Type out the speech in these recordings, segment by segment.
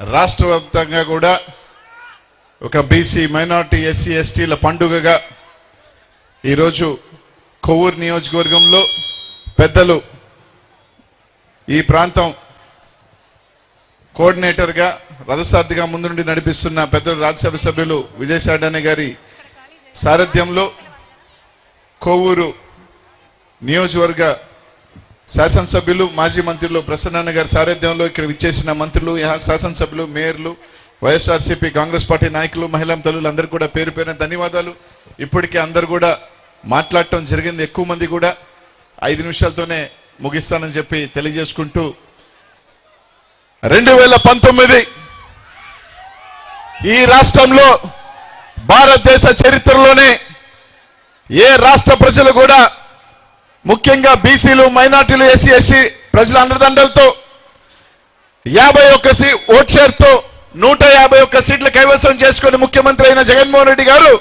రాష్ట్ర వ్యాప్తంగా కూడా ఒక బీసీ మైనార్టీ ఎస్సీ ఎస్టీల పండుగగా ఈరోజు కొవ్వూరు నియోజకవర్గంలో పెద్దలు ఈ ప్రాంతం కోఆర్డినేటర్గా రథసార్థిగా ముందు నుండి నడిపిస్తున్న పెద్దలు రాజ్యసభ సభ్యులు విజయసాయి గారి సారథ్యంలో కొవ్వూరు నియోజకవర్గ శాసనసభ్యులు మాజీ మంత్రులు ప్రసన్న గారి సారథ్యంలో ఇక్కడ విచ్చేసిన మంత్రులు శాసనసభ్యులు మేయర్లు వైఎస్ఆర్సీపీ కాంగ్రెస్ పార్టీ నాయకులు మహిళా తల్లులు అందరూ కూడా పేరు పేరున ధన్యవాదాలు. ఇప్పటికే అందరు కూడా మాట్లాడటం జరిగింది. ఎక్కువ మంది కూడా ఐదు నిమిషాలతోనే ముగిస్తానని చెప్పి తెలియజేసుకుంటూ రెండు వేల పంతొమ్మిది ఈ రాష్ట్రంలో భారతదేశ చరిత్రలోనే ఏ రాష్ట్ర ప్రజలు కూడా ముఖ్యంగా బీసీలు మైనార్టీలు ఎస్సీ ఎస్సీ ప్రజల అండదండలతో యాభై ఒక్క సీ ఓట్ షేర్తో నూట యాభై ఒక్క సీట్లు కైవసం చేసుకుని ముఖ్యమంత్రి అయిన జగన్మోహన్ రెడ్డి గారు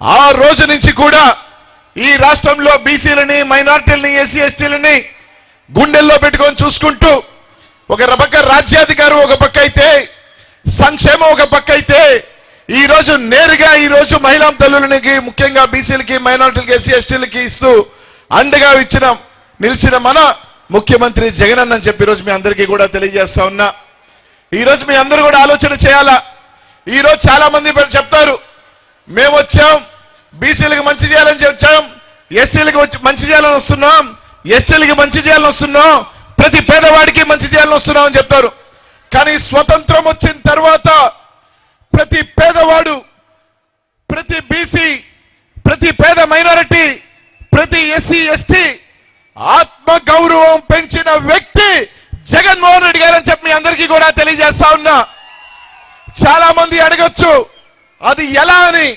ఆ రోజు నుంచి కూడా ఈ రాష్ట్రంలో బీసీలని మైనార్టీలని ఎస్సీ ఎస్టీలని గుండెల్లో పెట్టుకొని చూసుకుంటూ ఒక పక్క రాజ్యాధికారం ఒక పక్క అయితే సంక్షేమం ఒక పక్క అయితే ఈ రోజు నేరుగా ఈ రోజు మహిళా తల్లులకి ముఖ్యంగా బీసీలకి మైనార్టీలకి ఎస్సీ ఎస్టీలకి ఇస్తూ అండగా ఇచ్చిన నిలిచిన మన ముఖ్యమంత్రి జగన్ అని చెప్పి ఈరోజు మీ అందరికీ కూడా తెలియజేస్తా ఉన్నా. ఈరోజు మీ అందరూ కూడా ఆలోచన చేయాలా? ఈ రోజు చాలా మంది చెప్తారు మేము వచ్చాం బీసీలకు మంచి చేయాలని వచ్చాం ఎస్సీలకు వచ్చి మంచి చేయాలని వస్తున్నాం ఎస్టీలకి మంచి చేయాలని వస్తున్నాం ప్రతి పేదవాడికి మంచి చేయాలని వస్తున్నాం అని చెప్తారు. కానీ స్వతంత్రం వచ్చిన తర్వాత ప్రతి పేదవాడు ప్రతి బీసీ ప్రతి పేద మైనారిటీ ప్రతి ఎస్సీ ఎస్టీ ఆత్మ గౌరవం పెంచిన వ్యక్తి జగన్మోహన్ రెడ్డి గారు అని చెప్పి మీ అందరికీ కూడా తెలియజేస్తా ఉన్నా. చాలా మంది అడగొచ్చు అది ఎలా అని?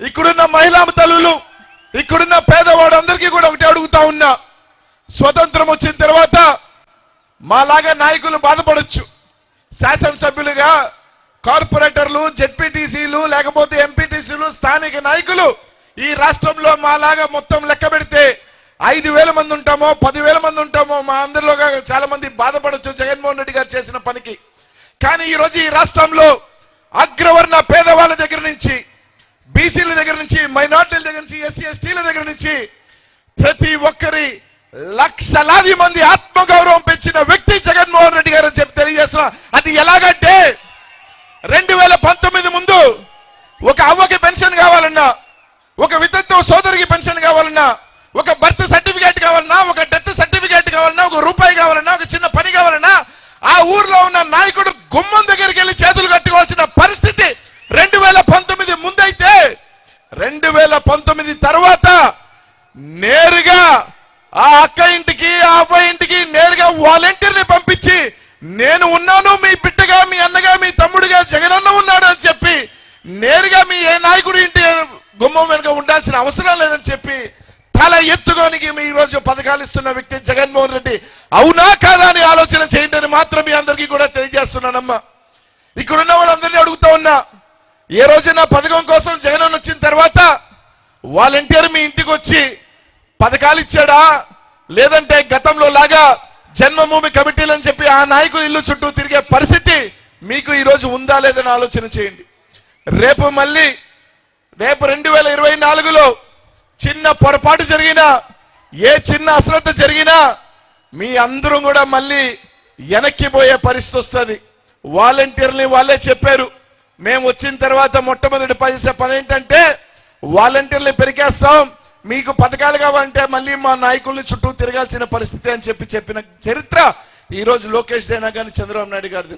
ఇక్కడున్న మహిళా తల్లులు ఇక్కడున్న పేదవాడు అందరికీ కూడా ఒకటి అడుగుతా ఉన్నా. స్వతంత్రం వచ్చిన తర్వాత మాలాగా నాయకులు బాధపడొచ్చు. శాసనసభ్యులుగా కార్పొరేటర్లు జెడ్పీటీసీలు లేకపోతే ఎంపీటీసీలు స్థానిక నాయకులు ఈ రాష్ట్రంలో మాలాగా మొత్తం లెక్క పెడితే ఐదు వేల మంది ఉంటామో పదివేల మంది ఉంటామో మా అందరిలో చాలా మంది బాధపడొచ్చు. జగన్మోహన్ రెడ్డి గారు చేసిన పనికి. కానీ ఈరోజు ఈ రాష్ట్రంలో అగ్రవర్ణ పేదవాళ్ళ దగ్గర నుంచి బీసీల దగ్గర నుంచి మైనార్టీల దగ్గర నుంచి ఎస్సీ ఎస్టీల దగ్గర నుంచి ప్రతి ఒక్కరి లక్షలాది మంది ఆత్మగౌరవం పెంచిన వ్యక్తి జగన్మోహన్ రెడ్డి గారు అని చెప్పి తెలియజేస్తున్నా. అది ఎలాగంటే రెండు వేల పంతొమ్మిది ముందు ఒక అవ్వకి పెన్షన్ కావాలన్నా ఒక వితంతు సోదరికి పెన్షన్ కావాలన్నా ఒక బర్త్ సర్టిఫికేట్ కావాలన్నా ఒక డెత్ సర్టిఫికేట్ కావాలన్నా ఒక రూపాయి కావాలన్నా ఒక చిన్న పని కావాలన్నా ఆ ఊర్లో ఉన్న నాయకుడు గుమ్మం దగ్గరికి వెళ్ళి చేతులు కట్టుకోవాల్సిన పరిస్థితి రెండు వేల పంతొమ్మిది ముందైతే రెండు వేల పంతొమ్మిది తర్వాత నేరుగా ఆ అక్క ఇంటికి ఆ అవ్వ ఇంటికి నేరుగా వాలంటీర్ని పంపించి నేను ఉన్నాను మీ బిడ్డగా మీ అన్నగా మీ తమ్ముడిగా జగనన్న ఉన్నాడు అని చెప్పి నేరుగా మీ ఏ నాయకుడి ఇంటి గుమ్మం వెనుక ఉండాల్సిన అవసరం లేదని చెప్పి తల ఎత్తుకోనికి మీ ఈరోజు రోజు పథకాలు ఇస్తున్న వ్యక్తి జగన్మోహన్ రెడ్డి. అవునా కాదా అని ఆలోచన చేయండి అని మాత్రం మీ అందరికీ కూడా తెలియజేస్తున్నానమ్మా. ఇక్కడున్న వాళ్ళందరినీ అడుగుతా ఉన్నా. ఏ రోజైనా పథకం కోసం జగన్ వచ్చిన తర్వాత వాలంటీర్ మీ ఇంటికి వచ్చి పథకాలు ఇచ్చాడా? లేదంటే గతంలో లాగా జన్మభూమి కమిటీలు అని చెప్పి ఆ నాయకులు ఇల్లు చుట్టూ తిరిగే పరిస్థితి మీకు ఈరోజు ఉందా లేదని ఆలోచన చేయండి. రేపు మళ్ళీ రేపు రెండు వేల ఇరవై నాలుగులో చిన్న పొరపాటు జరిగినా ఏ చిన్న అశ్రద్ధ జరిగినా మీ అందరూ కూడా మళ్ళీ వెనక్కి పోయే పరిస్థితి వస్తుంది. వాలంటీర్ని వాళ్ళే చెప్పారు. మేము వచ్చిన తర్వాత మొట్టమొదటి పనిచేసే పని ఏంటంటే వాలంటీర్లు పెరిగేస్తాం. మీకు పథకాలు కావాలంటే మళ్ళీ మా నాయకుల్ని చుట్టూ తిరగాల్సిన పరిస్థితి అని చెప్పి చెప్పిన చరిత్ర ఈరోజు లోకేష్ దేనా కానీ చంద్రబాబు నాయుడు గారిది.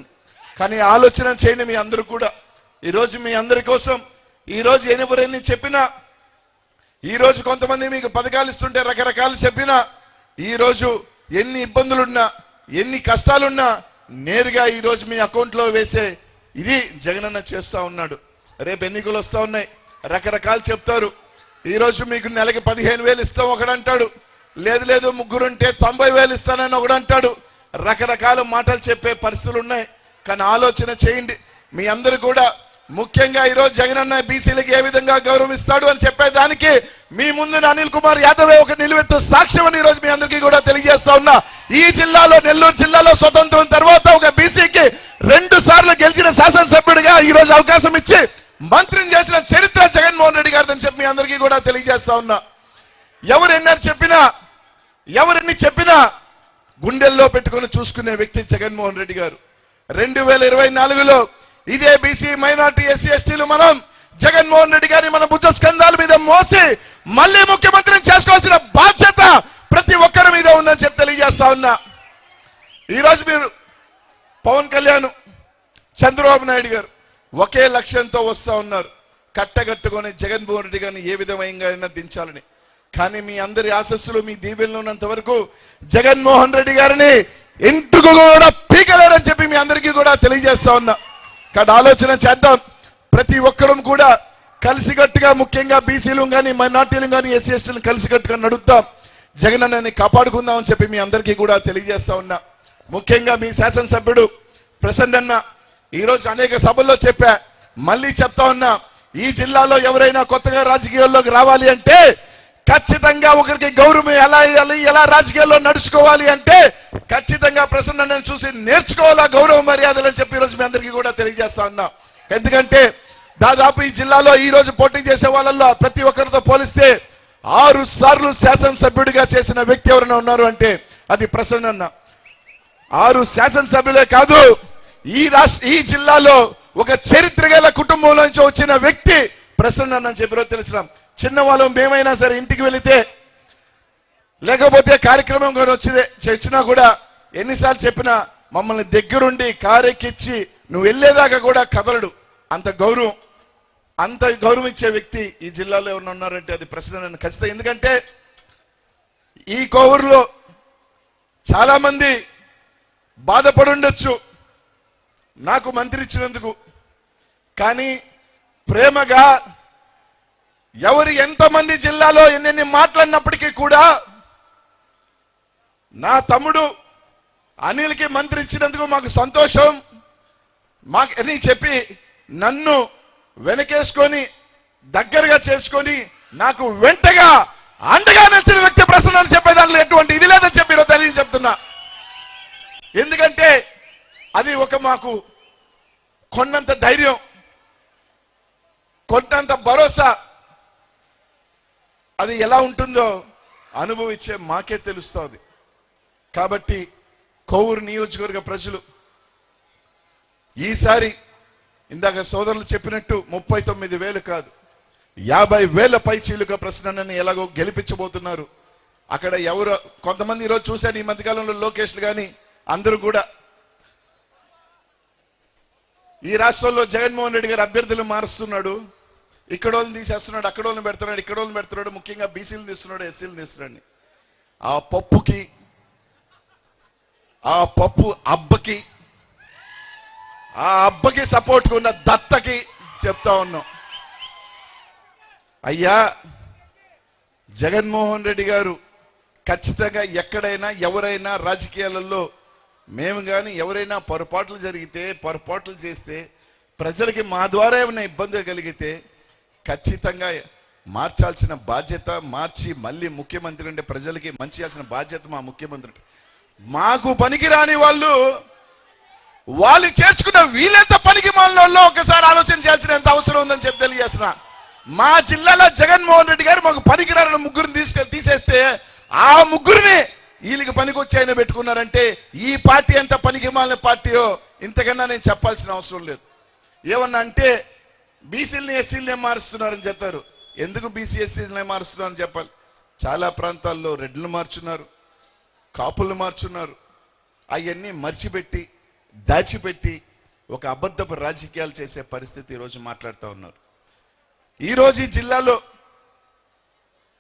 కానీ ఆలోచన చేయండి మీ అందరూ కూడా. ఈరోజు మీ అందరి కోసం ఈ రోజు చెప్పినా ఈరోజు కొంతమంది మీకు పథకాలు ఇస్తుంటే రకరకాలు చెప్పినా ఈరోజు ఎన్ని ఇబ్బందులున్నా ఎన్ని కష్టాలున్నా నేరుగా ఈరోజు మీ అకౌంట్లో వేసే ఇది జగనన్న చేస్తూ ఉన్నాడు. రేపు ఎన్నికలు వస్తూ ఉన్నాయి. రకరకాలు చెప్తారు. ఈరోజు మీకు నెలకి పదిహేను వేలు ఇస్తాం ఒకడంటాడు. లేదు లేదు ముగ్గురుంటే తొంభై వేలు ఇస్తానని ఒకడంటాడు. రకరకాల మాటలు చెప్పే పరిస్థితులు ఉన్నాయి. కానీ ఆలోచన చేయండి. మీ అందరూ కూడా ముఖ్యంగా ఈరోజు జగనన్న బీసీలకు ఏ విధంగా గౌరవిస్తాడు అని చెప్పేదానికి మీ ముందు అనిల్ కుమార్ యాదవ్ ఒక నిలువెత్తు సాక్ష్యం అని ఈరోజు మీ అందరికీ కూడా తెలియజేస్తా ఉన్నా. ఈ జిల్లాలో నెల్లూరు జిల్లాలో స్వతంత్రం తర్వాత ఒక బీసీకి రెండు సార్లు గెలిచిన శాసనసభ్యుడిగా ఈ రోజు అవకాశం ఇచ్చి మంత్రిని చేసిన చరిత్ర జగన్మోహన్ రెడ్డి గారిదని చెప్పి మీ అందరికీ కూడా తెలియజేస్తా ఉన్నా. ఎవరు ఎన్నారు చెప్పినా ఎవరిని చెప్పినా గుండెల్లో పెట్టుకొని చూసుకునే వ్యక్తి జగన్మోహన్ రెడ్డి గారు. రెండు వేల ఇరవై నాలుగులో ఇదే బీసీ మైనార్టీ ఎస్సీ ఎస్టీలు మనం జగన్మోహన్ రెడ్డి గారిని మన భుజ స్కంధాల మీద మోసి మళ్ళీ ముఖ్యమంత్రిని చేసుకోవాల్సిన బాధ్యత ప్రతి ఒక్కరి మీద ఉందని చెప్పి తెలియజేస్తా ఉన్నా. ఈరోజు మీరు పవన్ కళ్యాణ్ చంద్రబాబు నాయుడు గారు ఒకే లక్ష్యంతో వస్తా ఉన్నారు. కట్టగట్టుకొని జగన్మోహన్ రెడ్డి గారిని ఏ విధంగా దించాలని. కానీ మీ అందరి ఆశస్సులు మీ దీవెనలో ఉన్నంత వరకు జగన్మోహన్ రెడ్డి గారిని ఇంటికి కూడా పీకలేరని చెప్పి మీ అందరికీ కూడా తెలియజేస్తా ఉన్నా. ఇక్కడ ఆలోచన చేద్దాం. ప్రతి ఒక్కరూ కూడా కలిసికట్టుగా ముఖ్యంగా బీసీలు కానీ మైనార్టీలు కానీ ఎస్సీ ఎస్టీలు కలిసికట్టుగా నడుద్దాం. జగన్ అన్నని కాపాడుకుందాం అని చెప్పి మీ అందరికీ కూడా తెలియజేస్తా ఉన్నా. ముఖ్యంగా మీ శాసనసభ్యుడు ప్రసన్న ఈరోజు అనేక సభల్లో చెప్పా. మళ్ళీ చెప్తా ఉన్నా ఈ జిల్లాలో ఎవరైనా కొత్తగా రాజకీయాల్లోకి రావాలి అంటే ఖచ్చితంగా ఒకరికి గౌరవం ఎలా ఇవ్వాలి ఎలా రాజకీయాల్లో నడుచుకోవాలి అంటే ఖచ్చితంగా ప్రసన్న చూసి నేర్చుకోవాలా గౌరవ మర్యాదలు అని చెప్పి ఈరోజు మీ అందరికీ కూడా తెలియజేస్తా ఉన్నా. ఎందుకంటే దాదాపు ఈ జిల్లాలో ఈ రోజు పోటీ చేసే వాళ్ళల్లో ప్రతి ఒక్కరితో పోలిస్తే ఆరు సార్లు శాసనసభ్యుడిగా చేసిన వ్యక్తి ఎవరైనా ఉన్నారు అంటే అది ప్రసన్న ఆరు శాసనసభ్యులే కాదు ఈ రాష్ట్ర ఈ జిల్లాలో ఒక చరిత్ర గల కుటుంబంలో నుంచి వచ్చిన వ్యక్తి ప్రసన్న అని చెప్పిరో తెలిసినాం చిన్నవాళ్ళం మేమైనా సరే ఇంటికి వెళితే లేకపోతే కార్యక్రమం కానీ వచ్చిందే చచ్చినా కూడా ఎన్నిసార్లు చెప్పినా మమ్మల్ని దగ్గరుండి కారెక్కిచ్చి నువ్వు వెళ్ళేదాకా కూడా కదలడు. అంత గౌరవం అంత గౌరవం ఇచ్చే వ్యక్తి ఈ జిల్లాలో ఎవరు ఉన్నారంటే అది ప్రశ్న ఖచ్చితంగా. ఎందుకంటే ఈ కోవూరులో చాలామంది బాధపడుండొచ్చు బాధపడి నాకు మంత్రి ఇచ్చినందుకు. కానీ ప్రేమగా ఎవరు ఎంతమంది జిల్లాలో ఎన్నెన్ని మాట్లాడినప్పటికీ కూడా నా తమ్ముడు అనిల్కి మంత్రి ఇచ్చినందుకు మాకు సంతోషం. మాకు అని చెప్పి నన్ను వెనకేసుకొని దగ్గరగా చేసుకొని నాకు వెంటగా అండగా నచ్చిన వ్యక్తి ప్రసన్న అని చెప్పే దాంట్లో ఎటువంటి ఇది లేదని చెప్పి ఈరోజు తెలియ చెప్తున్నా. ఎందుకంటే అది ఒక మాకు కొన్నంత ధైర్యం కొన్నంత భరోసా అది ఎలా ఉంటుందో అనుభవించే మాకే తెలుస్తుంది. కాబట్టి కోవూరు నియోజకవర్గ ప్రజలు ఈసారి ఇందాక సోదరులు చెప్పినట్టు ముప్పై తొమ్మిది వేలు కాదు యాభై వేల పై చీలుక ప్రశ్నని ఎలాగో గెలిపించబోతున్నారు. అక్కడ ఎవరు కొంతమంది ఈరోజు చూశాను ఈ మధ్యకాలంలో లోకేష్లు కానీ అందరూ కూడా. ఈ రాష్ట్రంలో జగన్మోహన్ రెడ్డి గారు అభ్యర్థులు మారుస్తున్నాడు. ఇక్కడ వాళ్ళని తీసేస్తున్నాడు అక్కడ వాళ్ళని పెడుతున్నాడు ఇక్కడ వాళ్ళని పెడుతున్నాడు ముఖ్యంగా బీసీలు తీస్తున్నాడు ఎస్సీలు తీస్తున్నాడు ఆ పప్పుకి ఆ పప్పు అబ్బకి ఆ అబ్బకి సపోర్ట్ ఉన్న దత్తకి చెప్తా ఉన్నాం. అయ్యా జగన్మోహన్ రెడ్డి గారు ఖచ్చితంగా ఎక్కడైనా ఎవరైనా రాజకీయాలలో మేము కానీ ఎవరైనా పొరపాట్లు జరిగితే పొరపాట్లు చేస్తే ప్రజలకి మా ద్వారా ఏమైనా ఇబ్బంది కలిగితే ఖచ్చితంగా మార్చాల్సిన బాధ్యత మార్చి మళ్ళీ ముఖ్యమంత్రి అంటే ప్రజలకి మంచి చేయాల్సిన బాధ్యత మా ముఖ్యమంత్రి మాకు పనికిరాని వాళ్ళు వాళ్ళు చేర్చుకున్న వీళ్ళెంత పనికి మనలో ఒకసారి ఆలోచన చేయాల్సిన ఎంత అవసరం ఉందని చెప్పి తెలియజేస్తున్నా. మా జిల్లాలో జగన్మోహన్ రెడ్డి గారు మాకు పనికిరాని ముగ్గురిని తీసుకెళ్ళి తీసేస్తే ఆ ముగ్గురిని వీళ్ళకి పనికొచ్చి ఆయన పెట్టుకున్నారంటే ఈ పార్టీ ఎంత పనికి మాలిన పార్టీయో ఇంతకన్నా నేను చెప్పాల్సిన అవసరం లేదు. ఏమన్నా అంటే బీసీలని ఎస్సీలనే మారుస్తున్నారని చెప్తారు ఎందుకు బీసీ ఎస్సీలనే మారుస్తున్నారని చెప్పాలి? చాలా ప్రాంతాల్లో రెడ్లు మార్చున్నారు కాపులు మార్చున్నారు. అవన్నీ మర్చిపెట్టి దాచిపెట్టి ఒక అబద్ధపు రాజకీయాలు చేసే పరిస్థితి ఈరోజు మాట్లాడుతూ ఉన్నారు. ఈరోజు ఈ జిల్లాలో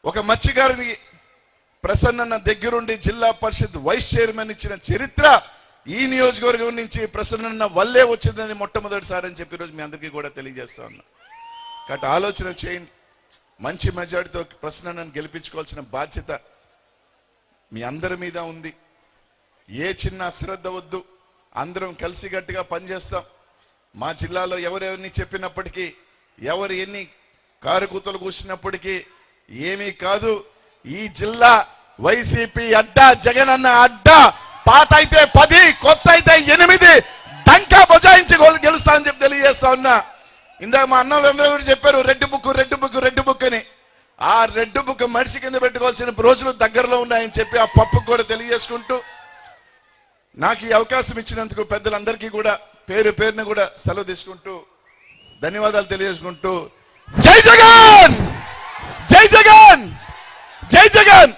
ఒక మత్స్యకారుని ప్రసన్న దగ్గరుండి జిల్లా పరిషత్ వైస్ చైర్మన్ ఇచ్చిన చరిత్ర ఈ నియోజకవర్గం నుంచి ప్రసన్న వల్లే వచ్చిందని మొట్టమొదటిసారి అని చెప్పి ఈరోజు మీ అందరికీ కూడా తెలియజేస్తా ఉన్నా. కాబట్టి ఆలోచన చేయండి. మంచి మెజార్టీతో ప్రసన్నను గెలిపించుకోవాల్సిన బాధ్యత మీ అందరి మీద ఉంది. ఏ చిన్న అశ్రద్ధ వద్దు. అందరం కలిసిగట్టుగా పనిచేస్తాం. మా జిల్లాలో ఎవరెవరిని చెప్పినప్పటికీ ఎవరు ఎన్ని కారుకూతలు కూర్చున్నప్పటికీ ఏమీ కాదు. ఈ జిల్లా వైసీపీ అడ్డా జగన్ అన్న అడ్డా. పాత అయితే పది కొత్త అయితే ఎనిమిది. డంకా బజాయించి గెలుస్తా అని చెప్పి తెలియజేస్తా ఉన్నా. ఇందాక మా అన్నలందరూ కూడా చెప్పారు red book red book red book అని. ఆ రెడ్ బుక్ మడిసి కింద పెట్టుకోవాల్సిన రోజులు దగ్గరలో ఉన్నాయని చెప్పి ఆ పప్పు కూడా తెలియజేసుకుంటూ నాకు ఈ అవకాశం ఇచ్చినందుకు పెద్దలందరికీ కూడా పేరు పేరును కూడా సెలవు తీసుకుంటూ ధన్యవాదాలు తెలియజేసుకుంటూ జై జగన్! జై జగన్! జై జగన్!